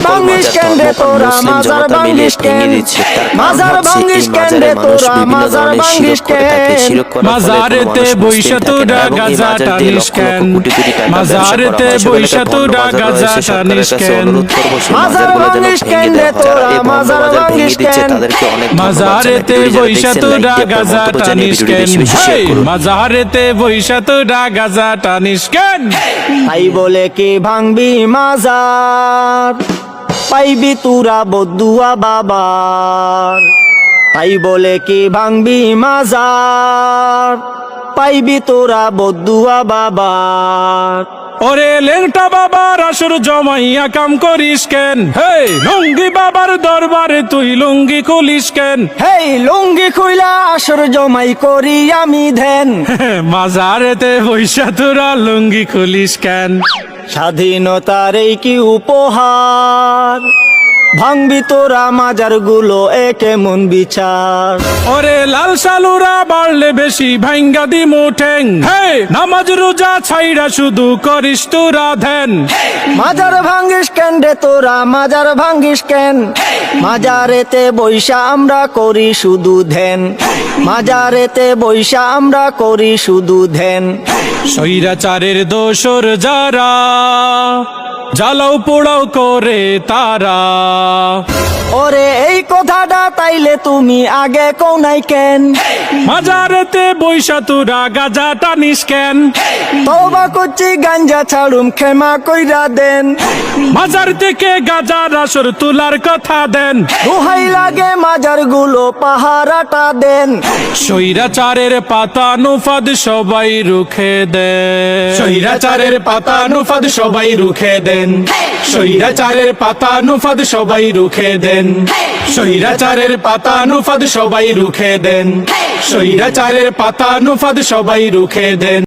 ভাঙ্গিস কেন? রে তোরা মাজার মাজার মাজার মাজারেতে তোরা গাজা টানিস কেন? মাজারেতে তোরা গাজা টানিস কেন? মাজার তোরা মাজারেতে তোরা গাজা টানিস কেন? হেই, মাজারেতে বইসা তোরা গাজা টানিস কেন? তাই বলে কি ভাঙবি মাজার পাইবি তুরা বদুয়া বাবার। তাই বলে কি ভাঙবি মাজার? পাইবি তোরা বদুয়া বাবার। ওরে লেংটা বাবার আসর জমাইয়া কাম করিস কেন? হে লুঙ্গি বাবার দরবারে তুই লুঙ্গি খুলিস কেন? হেই লুঙ্গি খুইলা আসর জমাই করি আমি ধ্যান। মাজারেতে বইসা তোরা লুঙ্গি খুলিস কেন? স্বাধীনতার এই কি উপহার? ভাঙবি তোরা মাজারগুলো একে মন বিচার। ওরে লাল সালুরা বাড়লে বেশি ভাঙ্গা দি মুঠেং হে নামাজ রোজা ছাইরা শুধু করিস তোরা ধ্যান। মাজার ভাঙ্গিস কেন রে তোরা? মাজার ভাঙ্গিস কেন? মাজারেতে বৈশা আমরা করি শুধু ধ্যান। মাজারেতে বৈশা আমরা করি শুধু ধ্যান। স্বৈরাচারের দোষর যারা জ্বালাও পোড়াও করে তারা। ওরে এই কথাটা তাইলে তুমি আগে কোনাই কেন? মাজারেতে বৈশা তোরা গাজা টানিস কেন? তওবা করছি গাঞ্জা ছাড়ুম ক্ষমা কইরা দেন। মাজার থেকে গাজার আসর তোলার কথা দেন? দোহাই লাগে মাজারগুলো পাহারাটা দেন। স্বৈরাচারের পাতা নুফাদ সবাই রুখে দেন। স্বৈরাচারের পাতা নুফাদ সবাই রুখে দেন। স্বৈরাচারের পাতা নুফাদ সবাই রুখে দেন। স্বৈরাচারের পাতা নুফাদ সবাই রুখে দেন। সৈরাচারের পাতা নুফাদ সবাই রুখে দেন।